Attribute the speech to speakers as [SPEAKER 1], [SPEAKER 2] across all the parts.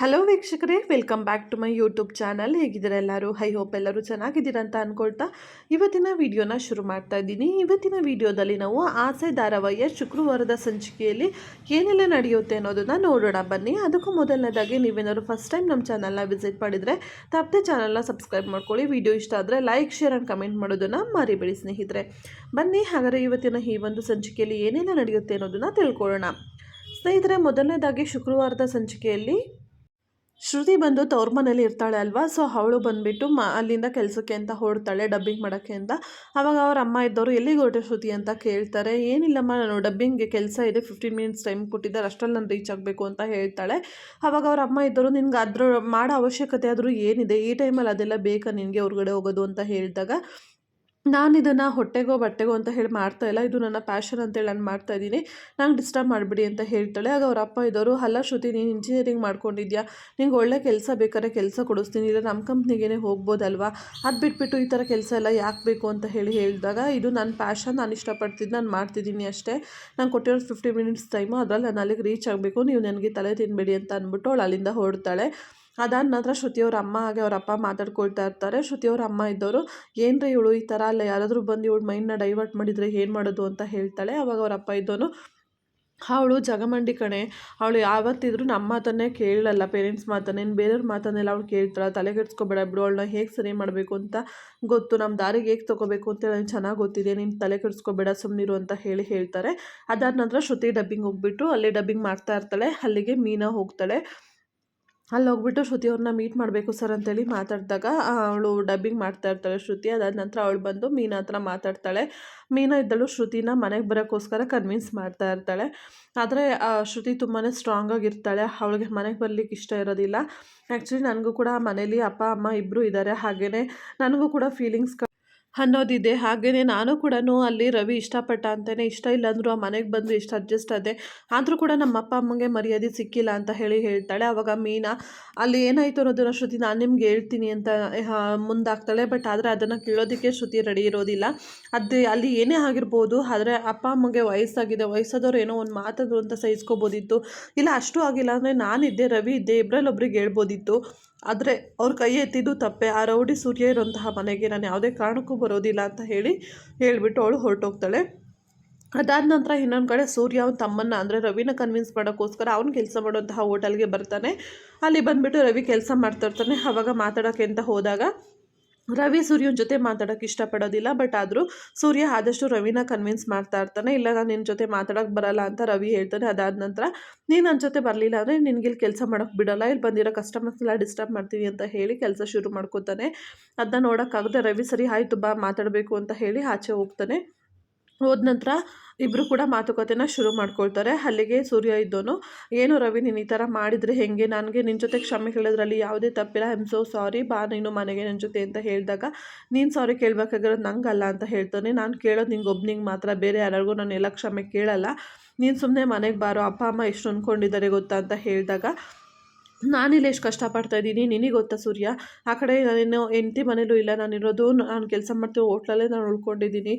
[SPEAKER 1] Hello ವೀಕ್ಷಕರೇ. Welcome back to my YouTube channel ಹೇಗಿದ್ದೀರ ಎಲ್ಲರೂ? ಹೈ ಹೋಪ್ ಎಲ್ಲರೂ ಚೆನ್ನಾಗಿದ್ದೀರಾ ಅಂತ ಅಂದ್ಕೊಳ್ತಾ ಇವತ್ತಿನ ವಿಡಿಯೋನ ಶುರು ಮಾಡ್ತಾ ಇದ್ದೀನಿ. ಇವತ್ತಿನ ವಿಡಿಯೋದಲ್ಲಿ ನಾವು ಆಸೆ ಧಾರಾವಾಹಿಯ ಶುಕ್ರವಾರದ ಸಂಚಿಕೆಯಲ್ಲಿ ಏನೆಲ್ಲ ನಡೆಯುತ್ತೆ ಅನ್ನೋದನ್ನು ನೋಡೋಣ ಬನ್ನಿ. ಅದಕ್ಕೂ ಮೊದಲನೇದಾಗಿ ನೀವೇನಾದ್ರು ಫಸ್ಟ್ ಟೈಮ್ ನಮ್ಮ ಚಾನಲ್ನ ವಿಸಿಟ್ ಮಾಡಿದರೆ ತಪ್ಪದೆ ಚಾನಲ್ನ ಸಬ್ಸ್ಕ್ರೈಬ್ ಮಾಡ್ಕೊಳ್ಳಿ. ವಿಡಿಯೋ ಇಷ್ಟ ಆದರೆ ಲೈಕ್ ಶೇರ್ ಆ್ಯಂಡ್ ಕಮೆಂಟ್ ಮಾಡೋದನ್ನು ಮರಿಬೇಡಿ, ಸ್ನೇಹಿತರೆ. ಬನ್ನಿ, ಹಾಗಾದರೆ ಇವತ್ತಿನ ಈ ಒಂದು ಸಂಚಿಕೆಯಲ್ಲಿ ಏನೆಲ್ಲ ನಡೆಯುತ್ತೆ ಅನ್ನೋದನ್ನು ತಿಳ್ಕೊಳ್ಳೋಣ. ಸ್ನೇಹಿತರೆ, ಮೊದಲನೇದಾಗಿ ಶುಕ್ರವಾರದ ಸಂಚಿಕೆಯಲ್ಲಿ ಶ್ರುತಿ ಬಂದು ತವ್ರ ಮನೇಲಿ ಇರ್ತಾಳೆ ಅಲ್ವಾ? ಸೊ ಅವಳು ಬಂದುಬಿಟ್ಟು ಮ, ಅಲ್ಲಿಂದ ಕೆಲಸಕ್ಕೆ ಅಂತ ಹೊರಡ್ತಾಳೆ ಡಬ್ಬಿಂಗ್ ಮಾಡೋಕ್ಕೆ ಅಂತ. ಆವಾಗ ಅವ್ರ ಅಮ್ಮ ಇದ್ದವರು, ಎಲ್ಲಿಗೆ ಹೊರಟೆ ಶ್ರುತಿ? ಅಂತ ಕೇಳ್ತಾರೆ. ಏನಿಲ್ಲಮ್ಮ, ನಾನು ಡಬ್ಬಿಂಗ್ಗೆ ಕೆಲಸ ಇದೆ ಫಿಫ್ಟೀನ್ ಮಿನಿಟ್ಸ್ ಟೈಮ್ ಕೊಟ್ಟಿದ್ದಾರೆ ಅಷ್ಟರಲ್ಲಿ ನಾನು ರೀಚ್ ಆಗಬೇಕು ಅಂತ ಹೇಳ್ತಾಳೆ. ಅವಾಗ ಅವ್ರ ಅಮ್ಮ ಇದ್ದವರು, ನಿನ್ಗೆ ಅದ್ರ, ಮಾಡೋ ಅವಶ್ಯಕತೆ ಆದರೂ ಏನಿದೆ? ಈ ಟೈಮಲ್ಲಿ ಅದೆಲ್ಲ ಬೇಕಾ ನಿನಗೆ ಹೊರಗಡೆ ಹೋಗೋದು? ಅಂತ ಹೇಳಿದಾಗ ನಾನು ಇದನ್ನು ಹೊಟ್ಟೆಗೋ ಬಟ್ಟೆಗೋ ಅಂತ ಹೇಳಿ ಮಾಡ್ತಾ ಇಲ್ಲ. ಇದು ನನ್ನ ಪ್ಯಾಷನ್ ಅಂತೇಳಿ ನಾನು ಮಾಡ್ತಾ ಇದ್ದೀನಿ. ನಂಗೆ ಡಿಸ್ಟರ್ಬ್ ಮಾಡಿಬಿಡಿ ಅಂತ ಹೇಳ್ತಾಳೆ. ಆಗ ಅವ್ರ ಅಪ್ಪ ಇದ್ದವರು ಹಲ್ಲ ಶ್ರುತಿ, ನೀನು ಇಂಜಿನಿಯರಿಂಗ್ ಮಾಡ್ಕೊಂಡಿದ್ಯಾ? ನಿಂಗೆ ಒಳ್ಳೆ ಕೆಲಸ ಬೇಕಾದ್ರೆ ಕೆಲಸ ಕೊಡಿಸ್ತೀನಿ. ಇಲ್ಲ ನಮ್ಮ ಕಂಪ್ನಿಗೇ ಹೋಗ್ಬೋದಲ್ವಾ? ಅದು ಬಿಟ್ಬಿಟ್ಟು ಈ ಥರ ಕೆಲಸ ಎಲ್ಲ ಯಾಕೆ ಬೇಕು ಅಂತ ಹೇಳಿ ಹೇಳಿದಾಗ, ಇದು ನನ್ನ ಪ್ಯಾಷನ್ ನಾನು ಇಷ್ಟಪಡ್ತಿದ್ದು ನಾನು ಮಾಡ್ತಿದ್ದೀನಿ ಅಷ್ಟೇ. ನಾನು ಕೊಟ್ಟಿರೋ ಫಿಫ್ಟಿ ಮಿನಿಟ್ಸ್ ಟೈಮು ಅದರಲ್ಲಿ ನಾನು ಅಲ್ಲಿಗೆ ರೀಚ್ ಆಗಬೇಕು. ನೀವು ನನಗೆ ತಲೆ ತಿನ್ಬೇಡಿ ಅಂತ ಅಂದ್ಬಿಟ್ಟು ಅವಳು ಅಲ್ಲಿಂದ ಹೊರಡ್ತಾಳೆ. ಅದಾದ ನಂತರ ಶ್ರುತಿಯವ್ರ ಅಮ್ಮ ಹಾಗೆ ಅವ್ರ ಅಪ್ಪ ಮಾತಾಡ್ಕೊಳ್ತಾ ಇರ್ತಾರೆ. ಶ್ರುತಿಯವ್ರ ಅಮ್ಮ ಇದ್ದವರು, ಏನ್ರಿ ಇವಳು ಈ ಥರ ಅಲ್ಲ, ಯಾರಾದರೂ ಬಂದು ಇವಳು ಮೈಂಡ್ನ ಡೈವರ್ಟ್ ಮಾಡಿದರೆ ಏನು ಮಾಡೋದು? ಅಂತ ಹೇಳ್ತಾಳೆ. ಅವಾಗ ಅವ್ರ ಅಪ್ಪ ಇದ್ದವನು, ಅವಳು ಜಗಮಂಡಿ ಕಣೆ, ಅವಳು ಯಾವತ್ತಿದ್ರು ನಮ್ಮ ಮಾತನ್ನೇ ಕೇಳಲ್ಲ, ಪೇರೆಂಟ್ಸ್ ಮಾತನ್ನೇ ಇನ್ನು ಬೇರೆಯವ್ರ ಮಾತನ್ನೆಲ್ಲ ಅವಳು ಕೇಳ್ತಾಳೆ, ತಲೆ ಕೆಡಿಸ್ಕೊಬೇಡ, ಬಿಡು, ಅವಳನ್ನ ಹೇಗೆ ಸರಿ ಮಾಡಬೇಕು ಅಂತ ಗೊತ್ತು ನಮ್ಮ ದಾರಿಗೆ ಹೇಗೆ ತೊಗೋಬೇಕು ಅಂತ ನನಗೆ ಚೆನ್ನಾಗಿ ಗೊತ್ತಿದೆ, ನೀನು ತಲೆ ಕೆಡಿಸ್ಕೊಬೇಡ ಸುಮ್ಮನಿರು ಅಂತ ಹೇಳಿ ಹೇಳ್ತಾರೆ. ಅದಾದ ನಂತರ ಶ್ರುತಿ ಡಬ್ಬಿಂಗ್ ಹೋಗ್ಬಿಟ್ಟು, ಅಲ್ಲಿ ಡಬ್ಬಿಂಗ್ ಮಾಡ್ತಾ ಇರ್ತಾಳೆ. ಅಲ್ಲಿಗೆ ಮೀನಾ ಹೋಗ್ತಾಳೆ. ಅಲ್ಲಿ ಹೋಗ್ಬಿಟ್ಟು ಶ್ರುತಿ ಅವ್ರನ್ನ ಮೀಟ್ ಮಾಡಬೇಕು ಸರ್ ಅಂತೇಳಿ ಮಾತಾಡಿದಾಗ ಅವಳು ಡಬ್ಬಿಂಗ್ ಮಾಡ್ತಾ ಇರ್ತಾಳೆ ಶ್ರುತಿ. ಅದಾದ ನಂತರ ಅವಳು ಬಂದು ಮೀನಾ ಹತ್ರ ಮಾತಾಡ್ತಾಳೆ. ಮೀನಾ ಇದ್ದಳು ಶ್ರುತಿನ ಮನೆಗೆ ಬರೋಕ್ಕೋಸ್ಕರ ಕನ್ವಿನ್ಸ್ ಮಾಡ್ತಾ ಇರ್ತಾಳೆ. ಆದರೆ ಶ್ರುತಿ ತುಂಬಾ ಸ್ಟ್ರಾಂಗ್ ಆಗಿರ್ತಾಳೆ. ಅವಳಿಗೆ ಮನೆಗೆ ಬರ್ಲಿಕ್ಕೆ ಇಷ್ಟ ಇರೋದಿಲ್ಲ. ಆ್ಯಕ್ಚುಲಿ ನನಗೂ ಕೂಡ ಮನೇಲಿ ಅಪ್ಪ, ಅಮ್ಮ ಇಬ್ಬರು ಇದ್ದಾರೆ ಹಾಗೆಯೇ ನನಗೂ ಕೂಡ ಫೀಲಿಂಗ್ಸ್ ಅನ್ನೋದಿದೆ. ಹಾಗೆಯೇ ನಾನು ಕೂಡ ಅಲ್ಲಿ ರವಿ ಇಷ್ಟಪಟ್ಟ ಅಂತಲೇ ಇಷ್ಟ ಇಲ್ಲ ಅಂದರೂ ಆ ಮನೆಗೆ ಬಂದು ಇಷ್ಟು ಅಡ್ಜಸ್ಟ್ ಆದೆ. ಆದರೂ ಕೂಡ ನಮ್ಮ ಅಪ್ಪ ಅಮ್ಮಂಗೆ ಮರ್ಯಾದೆ ಸಿಕ್ಕಿಲ್ಲ ಅಂತ ಹೇಳಿ ಹೇಳ್ತಾಳೆ. ಆವಾಗ ಮೀನಾ, ಅಲ್ಲಿ ಏನಾಯಿತು ಅನ್ನೋದನ್ನು ಶ್ರುತಿ ನಾನು ನಿಮ್ಗೆ ಹೇಳ್ತೀನಿ ಅಂತ ಮುಂದಾಗ್ತಾಳೆ. ಬಟ್ ಆದರೆ ಅದನ್ನು ಕೇಳೋದಕ್ಕೆ ಶ್ರುತಿ ರೆಡಿ ಇರೋದಿಲ್ಲ. ಅದು, ಅಲ್ಲಿ ಏನೇ ಆಗಿರ್ಬೋದು, ಆದರೆ ಅಪ್ಪ ಅಮ್ಮಗೆ ವಯಸ್ಸಾಗಿದೆ. ವಯಸ್ಸಾದವ್ರು ಏನೋ ಒಂದು ಮಾತಾದ್ರು ಅಂತ ಸಹಿಸ್ಕೋಬೋದಿತ್ತು. ಇಲ್ಲ, ಅಷ್ಟು ಆಗಿಲ್ಲ. ಅಂದರೆ ನಾನಿದ್ದೆ, ರವಿ ಇದ್ದೆ ಇಬ್ಬರಲ್ಲೊಬ್ರಿಗೆ ಹೇಳ್ಬೋದಿತ್ತು. ಆದರೆ ಅವ್ರ ಕೈ ಎತ್ತಿದ್ದು ತಪ್ಪೆ. ಆ ರೌಡಿ ಸೂರ್ಯ ಇರೋಂತಹ ಮನೆಗೆ ನಾನು ಯಾವುದೇ ಕಾರಣಕ್ಕೂ ಬರೋದಿಲ್ಲ ಅಂತ ಹೇಳಿ ಹೇಳಿಬಿಟ್ಟು ಅವಳು ಹೊರಟೋಗ್ತಾಳೆ. ಅದಾದ ನಂತರ ಇನ್ನೊಂದು ಕಡೆ ಸೂರ್ಯ ಅವನ ತಮ್ಮನ್ನ ಅಂದರೆ ರವಿನ ಕನ್ವಿನ್ಸ್ ಮಾಡೋಕ್ಕೋಸ್ಕರ ಅವ್ನು ಕೆಲಸ ಮಾಡುವಂತಹ ಹೋಟೆಲ್ಗೆ ಬರ್ತಾನೆ. ಅಲ್ಲಿ ಬಂದುಬಿಟ್ಟು ರವಿ ಕೆಲಸ ಮಾಡ್ತಾ ಆವಾಗ ಮಾತಾಡೋಕ್ಕೆ ಅಂತ ಹೋದಾಗ ರವಿ ಸೂರ್ಯನ ಜೊತೆ ಮಾತಾಡೋಕ್ಕೆ ಇಷ್ಟಪಡೋದಿಲ್ಲ ಬಟ್ ಆದರೂ ಸೂರ್ಯ ಆದಷ್ಟು ರವಿನ ಕನ್ವಿನ್ಸ್ ಮಾಡ್ತಾ ಇರ್ತಾನೆ. ಇಲ್ಲ, ನಾನು ನಿನ್ನ ಜೊತೆ ಮಾತಾಡೋಕ್ಕೆ ಬರಲ್ಲ ಅಂತ ರವಿ ಹೇಳ್ತಾನೆ. ಅದಾದ ನಂತರ, ನೀನು ನನ್ನ ಜೊತೆ ಬರಲಿಲ್ಲ ಅಂದರೆ ನಿನಗೆ ಇಲ್ಲಿ ಕೆಲಸ ಮಾಡೋಕ್ಕೆ ಬಿಡೋಲ್ಲ. ಇಲ್ಲಿ ಬಂದಿರೋ ಕಸ್ಟಮರ್ಸ್ ಎಲ್ಲ ಡಿಸ್ಟರ್ಬ್ ಮಾಡ್ತೀವಿ ಅಂತ ಹೇಳಿ ಕೆಲಸ ಶುರು ಮಾಡ್ಕೋತಾನೆ. ಅದನ್ನ ನೋಡೋಕ್ಕಾಗದೆ ರವಿ ಸರಿ, ಆಯಿತು ಬಾ, ಮಾತಾಡಬೇಕು ಅಂತ ಹೇಳಿ ಆಚೆ ಹೋಗ್ತಾನೆ. ಹೋದ ನಂತರ ಇಬ್ಬರು ಕೂಡ ಮಾತುಕತೆನ ಶುರು ಮಾಡ್ಕೊಳ್ತಾರೆ. ಅಲ್ಲಿಗೆ ಸೂರ್ಯ ಇದ್ದೋನು, ಏನು ರವಿ, ನೀನು ಈ ಥರ ಮಾಡಿದರೆ ಹೇಗೆ? ನನಗೆ ನಿನ್ನ ಜೊತೆ ಕ್ಷಮೆ ಕೇಳೋದ್ರಲ್ಲಿ ಯಾವುದೇ ತಪ್ಪಿಲ್ಲ. ಐ ಆಮ್ ಸೋ ಸಾರಿ ಬಾ, ನೀನು ಮನೆಗೆ ನನ್ನ ಜೊತೆ ಅಂತ ಹೇಳಿದಾಗ, ನೀನು ಸಾರಿ ಕೇಳಬೇಕಾಗಿರೋದು ನಂಗಲ್ಲ ಅಂತ ಹೇಳ್ತಾನೆ. ನಾನು ಕೇಳೋದು ನಿಂಗೆ ಒಬ್ಬನಿಗೆ ಮಾತ್ರ. ಬೇರೆ ಯಾರಿಗೂ ನಾನು ಎಲ್ಲ ಕ್ಷಮೆ ಕೇಳಲ್ಲ. ನೀನು ಸುಮ್ಮನೆ ಮನೆಗೆ ಬಾರೋ. ಅಪ್ಪ, ಅಮ್ಮ ಎಷ್ಟು ಅಂದ್ಕೊಂಡಿದ್ದಾರೆ ಗೊತ್ತಾ? ಅಂತ ಹೇಳಿದಾಗ ನಾನಿಲ್ಲಿ ಎಷ್ಟು ಕಷ್ಟಪಡ್ತಾ ಇದ್ದೀನಿ, ನಿನಗೆ ಗೊತ್ತಾ ಸೂರ್ಯ? ಆ ಕಡೆ ನಾನೇನು ಹೆಂಡ್ತಿ ಮನೇಲೂ ಇಲ್ಲ, ನಾನಿರೋದು, ನಾನು ಕೆಲಸ ಮಾಡ್ತೀವಿ ಹೋಟ್ಲಲ್ಲೇ ನಾನು ಉಳ್ಕೊಂಡಿದ್ದೀನಿ.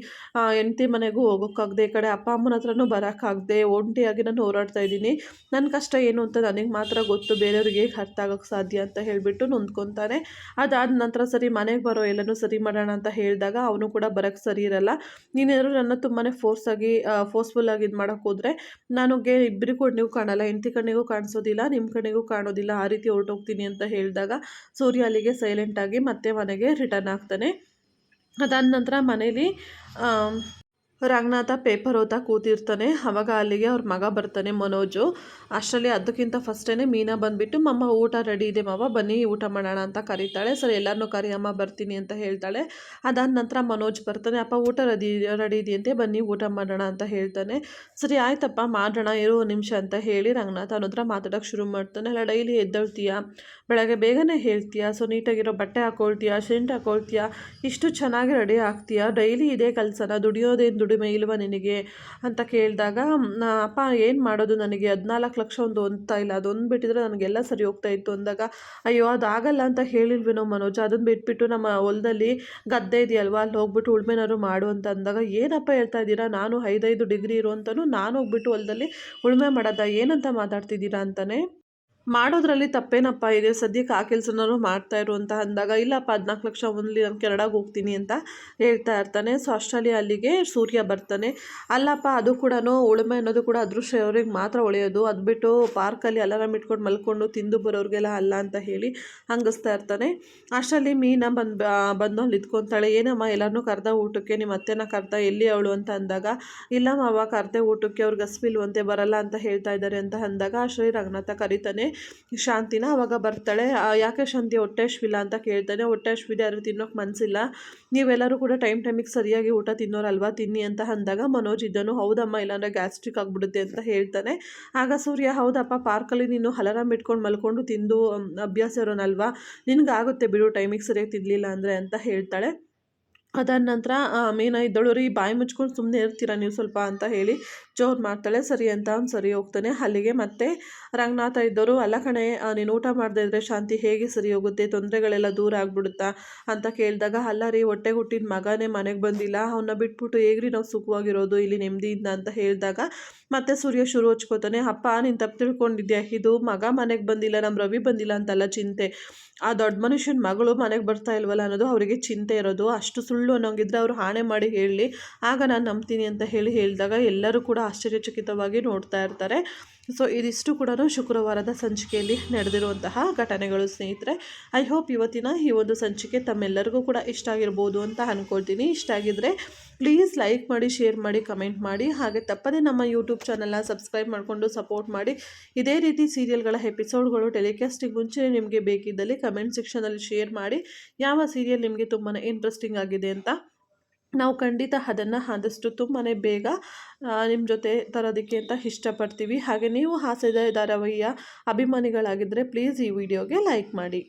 [SPEAKER 1] ಹೆಂಡ್ತಿ ಮನೆಗೂ ಹೋಗೋಕ್ಕಾಗದೆ, ಈ ಕಡೆ ಅಪ್ಪ ಅಮ್ಮನ ಹತ್ರನೂ ಬರೋಕ್ಕಾಗದೆ, ಒಂಟಿಯಾಗಿ ನಾನು ಹೋರಾಡ್ತಾ ಇದ್ದೀನಿ. ನನ್ನ ಕಷ್ಟ ಏನು ಅಂತ ನನಗೆ ಮಾತ್ರ ಗೊತ್ತು, ಬೇರೆಯವ್ರಿಗೆ ಹೇಗೆ ಅರ್ಥ ಆಗೋಕ್ಕೆ ಸಾಧ್ಯ ಅಂತ ಹೇಳಿಬಿಟ್ಟು ನೊಂದ್ಕೊತಾನೆ. ಅದಾದ ನಂತರ ಸರಿ, ಮನೆಗೆ ಬರೋ ಎಲ್ಲನೂ ಸರಿ ಮಾಡೋಣ ಅಂತ ಹೇಳಿದಾಗ ಅವನು ಕೂಡ ಬರೋಕ್ಕೆ ಸರಿ ಇರಲ್ಲ. ನೀನೇನಾದ್ರು ನನ್ನ ತುಂಬಾ ಫೋರ್ಸಾಗಿ ಫೋರ್ಸ್ಫುಲ್ಲಾಗಿ ಇದು ಮಾಡೋಕ್ಕೆ ಹೋದರೆ ನನಗೆ ಇಬ್ಬರಿಗೂ ನೀವು ಕಾಣಲ್ಲ, ಹೆಂಡತಿ ಕಣ್ಣಿಗೂ ಕಾಣಿಸೋದಿಲ್ಲ ನಿಮ್ಮ ಕಣ್ಣಿಗೂ ಕಾಣೋದಿಲ್ಲ. ಆ ರೀತಿ ಹೊರಟೋಗ್ತೀನಿ ಅಂತ ಹೇಳಿದಾಗ ಸೂರ್ಯ ಅಲ್ಲಿಗೆ ಸೈಲೆಂಟಾಗಿ ಮತ್ತೆ ಮನೆಗೆ ರಿಟರ್ನ್ ಆಗ್ತಾನೆ. ಅದಾದ ನಂತರ ಮನೇಲಿ ರಂಗನಾಥ ಪೇಪರ್ ಓದ್ತಾ ಕೂತಿರ್ತಾನೆ. ಅವಾಗ ಅಲ್ಲಿಗೆ ಅವ್ರ ಮಗ ಬರ್ತಾನೆ, ಮನೋಜು. ಅಷ್ಟರಲ್ಲಿ ಅದಕ್ಕಿಂತ ಫಸ್ಟೇ ಮೀನಾ ಬಂದುಬಿಟ್ಟು, ಮಮ್ಮ, ಊಟ ರೆಡಿ ಇದೆ ಮಾವ, ಬನ್ನಿ, ಊಟ ಮಾಡೋಣ ಅಂತ ಕರೀತಾಳೆ. ಸರಿ ಎಲ್ಲರನ್ನೂ ಕರಿ, ಅಮ್ಮ ಬರ್ತೀನಿ ಅಂತ ಹೇಳ್ತಾಳೆ. ಅದಾದ ನಂತರ ಮನೋಜ್ ಬರ್ತಾನೆ, ಅಪ್ಪ, ಊಟ ರೆಡಿ ರೆಡಿ ಇದೆಯಂತೆ, ಬನ್ನಿ, ಊಟ ಮಾಡೋಣ ಅಂತ ಹೇಳ್ತಾನೆ. ಸರಿ, ಆಯ್ತಪ್ಪ, ಮಾಡೋಣ, ಇರೋ ನಿಮಿಷ ಅಂತ ಹೇಳಿ ರಂಗನಾಥ ಅನ್ನೋದ್ರ ಮಾತಾಡೋಕೆ ಶುರು ಮಾಡ್ತಾನೆ. ಅಲ್ಲ, ಡೈಲಿ ಎದ್ದೇಳ್ತೀಯ? ಬೆಳಗ್ಗೆ ಬೇಗನೆ ಹೇಳ್ತೀಯ? ಸೊ, ನೀಟಾಗಿರೋ ಬಟ್ಟೆ ಹಾಕೊಳ್ತೀಯ? ಶೆಂಟ್ ಹಾಕೊಳ್ತೀಯಾ? ಇಷ್ಟು ಚೆನ್ನಾಗಿ ರೆಡಿ ಆಗ್ತೀಯ? ಡೈಲಿ ಇದೇ ಕೆಲಸನ? ದುಡಿಯೋದೇನು ದುಡಿಮೆ ಇಲ್ವ ನಿನಗೆ ಅಂತ ಕೇಳಿದಾಗ ಅಪ್ಪ, ಏನು ಮಾಡೋದು ನನಗೆ? ಹದಿನಾಲ್ಕು ಲಕ್ಷ ಒಂದು ಹೊಂದ್ತಾ ಇಲ್ಲ, ಅದೊಂದು ಬಿಟ್ಟಿದ್ರೆ ನನಗೆಲ್ಲ ಸರಿ ಹೋಗ್ತಾ ಇತ್ತು. ಅಂದಾಗ, ಅಯ್ಯೋ, ಅದು ಆಗಲ್ಲ ಅಂತ ಹೇಳಿಲ್ವೇನೋ ಮನೋಜ್ ಅದನ್ನು ಬಿಟ್ಬಿಟ್ಟು ನಮ್ಮ ಹೊಲದಲ್ಲಿ ಗದ್ದೆ ಇದೆಯಲ್ವಾ? ಅಲ್ಲಿ ಹೋಗ್ಬಿಟ್ಟು ಉಳ್ಮೆನಾದ್ರು ಮಾಡು ಅಂತ ಅಂದಾಗ, ಏನಪ್ಪ ಹೇಳ್ತಾ ಇದ್ದೀರಾ? ನಾನು ಐದೈದು ಡಿಗ್ರಿ ಇರುವಂತನೂ ನಾನು ಹೋಗ್ಬಿಟ್ಟು ಹೊಲದಲ್ಲಿ ಉಳುಮೆ ಮಾಡೋದಾ? ಏನಂತ ಮಾತಾಡ್ತಿದ್ದೀರಾ? ಅಂತಾನೆ. ಮಾಡೋದ್ರಲ್ಲಿ ತಪ್ಪೇನಪ್ಪ ಇದೆ? ಸದ್ಯಕ್ಕೆ ಆ ಕೆಲಸನೂ ಮಾಡ್ತಾ ಇರು ಅಂತ ಅಂದಾಗ, ಇಲ್ಲಪ್ಪ, ಹದಿನಾಲ್ಕು ಲಕ್ಷ ಒಂದ್ಲಿ ನಾನು ಕೆನಡಾಗೆ ಹೋಗ್ತೀನಿ ಅಂತ ಹೇಳ್ತಾ ಇರ್ತಾನೆ. ಸೊ, ಅಷ್ಟರಲ್ಲಿ ಅಲ್ಲಿಗೆ ಸೂರ್ಯ ಬರ್ತಾನೆ. ಅಲ್ಲಪ್ಪ, ಅದು ಕೂಡ ಉಳುಮೆ ಅನ್ನೋದು ಕೂಡ ಅದೃಶ್ಯ ಅವ್ರಿಗೆ ಮಾತ್ರ ಒಳೆಯೋದು ಅದು ಬಿಟ್ಟು ಪಾರ್ಕಲ್ಲಿ ಅಲಾರಾಮ್ ಇಟ್ಕೊಂಡು ಮಲ್ಕೊಂಡು ತಿಂದು ಬರೋರಿಗೆಲ್ಲ ಅಲ್ಲ ಅಂತ ಹೇಳಿ ಹಂಗಿಸ್ತಾ ಇರ್ತಾನೆ. ಅಷ್ಟರಲ್ಲಿ ಮೀನ ಬಂದು ಬಂದು ಅಲ್ಲಿ ಇದ್ಕೊತಾಳೆ. ಏನಮ್ಮ ಎಲ್ಲರನ್ನೂ ಕರೆದ ಊಟಕ್ಕೆ ನಿಮ್ಮ ಅತ್ತೆನ ಕರ್ದ ಎಲ್ಲಿ ಅವಳು ಅಂತ ಅಂದಾಗ ಇಲ್ಲ ಮಾವ ಕರ್ದೆ ಊಟಕ್ಕೆ, ಅವ್ರಿಗೆ ಹಸ್ವಿಲ್ವಂತೆ ಬರಲ್ಲ ಅಂತ ಹೇಳ್ತಾ ಇದ್ದಾರೆ ಅಂತ ಅಂದಾಗ ಅಷ್ಟರಲ್ಲಿ ರಂಗನಾಥ ಕರೀತಾನೆ ಶಾಂತಿನ ಅವಾಗ ಬರ್ತಾಳೆ. ಯಾಕೆ ಶಾಂತಿ ಹೊಟ್ಟೆ ಹಶ್ವಿಲ್ಲ ಅಂತ ಕೇಳ್ತಾನೆ. ಹೊಟ್ಟೆ ಯಾರು ತಿನ್ನೋಕೆ ಮನಸ್ಸಿಲ್ಲ ನೀವೆಲ್ಲರೂ ಕೂಡ ಟೈಮ್ ಟೈಮಿಗೆ ಸರಿಯಾಗಿ ಊಟ ತಿನ್ನೋರಲ್ವಾ? ತಿನ್ನಿ ಅಂತ ಅಂದಾಗ ಮನೋಜ್ ಇದ್ದನು. ಹೌದಮ್ಮ, ಇಲ್ಲಾಂದರೆ ಗ್ಯಾಸ್ಟ್ರಿಕ್ ಆಗಿಬಿಡುತ್ತೆ ಅಂತ ಹೇಳ್ತಾನೆ. ಆಗ ಸೂರ್ಯ, ಹೌದಪ್ಪ, ಪಾರ್ಕಲ್ಲಿ ನೀನು ಹಲರಾಮ್ ಇಟ್ಕೊಂಡು ಮಲ್ಕೊಂಡು ತಿಂದು ಅಭ್ಯಾಸ ಇರೋನಲ್ವಾ? ನಿನಗಾಗುತ್ತೆ ಬಿಡು, ಟೈಮಿಗೆ ಸರಿಯಾಗಿ ತಿನ್ನಲಿಲ್ಲ ಅಂದರೆ ಅಂತ ಹೇಳ್ತಾಳೆ. ಅದಾದ ನಂತರ ಮೀನಾ, ಇದ್ದಳು, ರೀ, ಬಾಯಿ ಮುಚ್ಕೊಂಡು ಸುಮ್ಮನೆ ಇರ್ತೀರಾ ನೀವು ಸ್ವಲ್ಪ ಅಂತ ಹೇಳಿ ಜೋರು ಮಾಡ್ತಾಳೆ, ಸರಿ ಅಂತ ಅವ್ನು ಸರಿ ಹೋಗ್ತಾನೆ. ಅಲ್ಲಿಗೆ ಮತ್ತೆ ರಂಗನಾಥ ಇದ್ದವರು, ಅಲ್ಲ ಕಣೆ ನೀನು ಊಟ ಮಾಡದೇ ಇದ್ರೆ ಶಾಂತಿ ಹೇಗೆ ಸರಿ ಹೋಗುತ್ತೆ? ತೊಂದರೆಗಳೆಲ್ಲ ದೂರ ಆಗ್ಬಿಡುತ್ತಾ? ಅಂತ ಕೇಳಿದಾಗ, ಅಲ್ಲ ರೀ ಹೊಟ್ಟೆ ಹುಟ್ಟಿದ ಮಗನೇ ಮನೆಗೆ ಬಂದಿಲ್ಲ. ಅವನ್ನ ಬಿಟ್ಬಿಟ್ಟು ಹೇಗ್ರಿ ನಾವು ಸುಖವಾಗಿರೋದು? ಇಲ್ಲಿ ನೆಮ್ಮದಿಯಿಂದ ಅಂತ ಹೇಳಿದಾಗ, ಮತ್ತೆ ಸೂರ್ಯ ಶುರು ಹಚ್ಕೋತಾನೆ, ಅಪ್ಪ, ನೀನು ತಪ್ಪು ತಿಳ್ಕೊಂಡಿದ್ಯಾ? ಇದು ಮಗ ಮನೆಗೆ ಬಂದಿಲ್ಲ ನಮ್ಮ ರವಿ ಬಂದಿಲ್ಲ ಅಂತಲ್ಲ ಚಿಂತೆ. ಆ ದೊಡ್ಡ ಮನುಷ್ಯನ ಮಗಳು ಮನೆಗೆ ಬರ್ತಾ ಇಲ್ವಲ್ಲ ಅನ್ನೋದು ಅವರಿಗೆ ಚಿಂತೆ ಇರೋದು. ಅಷ್ಟು ಸುಳ್ಳು ಅನ್ನೋಂಗಿದ್ರೆ ಅವರು ಹಾಣೆ ಮಾಡಿ ಹೇಳಿ, ಆಗ ನಾನು ನಂಬ್ತೀನಿ ಅಂತ ಹೇಳಿ ಹೇಳಿದಾಗ, ಎಲ್ಲರೂ ಕೂಡ ಆಶ್ಚರ್ಯಚಕಿತವಾಗಿ ನೋಡ್ತಾ ಇರ್ತಾರೆ. ಸೊ ಇದಿಷ್ಟು ಕೂಡ ಶುಕ್ರವಾರದ ಸಂಚಿಕೆಯಲ್ಲಿ ನಡೆದಿರುವಂತಹ ಘಟನೆಗಳು, ಸ್ನೇಹಿತರೆ. ಐ ಹೋಪ್ ಇವತ್ತಿನ ಈ ಒಂದು ಸಂಚಿಕೆ ತಮ್ಮೆಲ್ಲರಿಗೂ ಕೂಡ ಇಷ್ಟ ಆಗಿರ್ಬೋದು ಅಂತ ಅಂದ್ಕೊಳ್ತೀನಿ ಇಷ್ಟ ಆಗಿದ್ದರೆ ಪ್ಲೀಸ್ ಲೈಕ್ ಮಾಡಿ ಶೇರ್ ಮಾಡಿ ಕಮೆಂಟ್ ಮಾಡಿ. ಹಾಗೆ ತಪ್ಪದೇ ನಮ್ಮ ಯೂಟ್ಯೂಬ್ ಚಾನಲ್ನ ಸಬ್ಸ್ಕ್ರೈಬ್ ಮಾಡಿಕೊಂಡು ಸಪೋರ್ಟ್ ಮಾಡಿ. ಇದೇ ರೀತಿ ಸೀರಿಯಲ್ಗಳ ಎಪಿಸೋಡ್ಗಳು ಟೆಲಿಕಾಸ್ಟಿಗೆ ಮುಂಚೆ ನಿಮಗೆ ಬೇಕಿದ್ದಲ್ಲಿ ಕಮೆಂಟ್ ಸೆಕ್ಷನಲ್ಲಿ ಶೇರ್ ಮಾಡಿ. ಯಾವ ಸೀರಿಯಲ್ ನಿಮಗೆ ತುಂಬಾ ಇಂಟ್ರೆಸ್ಟಿಂಗ್ ಆಗಿದೆ ಅಂತ ನಾವು ಖಂಡಿತ ಅದನ್ನು ಆದಷ್ಟು ತುಂಬಾ ಬೇಗ ನಿಮ್ಮ ಜೊತೆ ತರೋದಕ್ಕೆ ಅಂತ ಇಷ್ಟಪಡ್ತೀವಿ. ಹಾಗೆ ನೀವು ಹಾಸ್ಯದ ಧಾರಾವಾಹಿಯ ಅಭಿಮಾನಿಗಳಾಗಿದ್ದರೆ ಪ್ಲೀಸ್ ಈ ವಿಡಿಯೋಗೆ ಲೈಕ್ ಮಾಡಿ.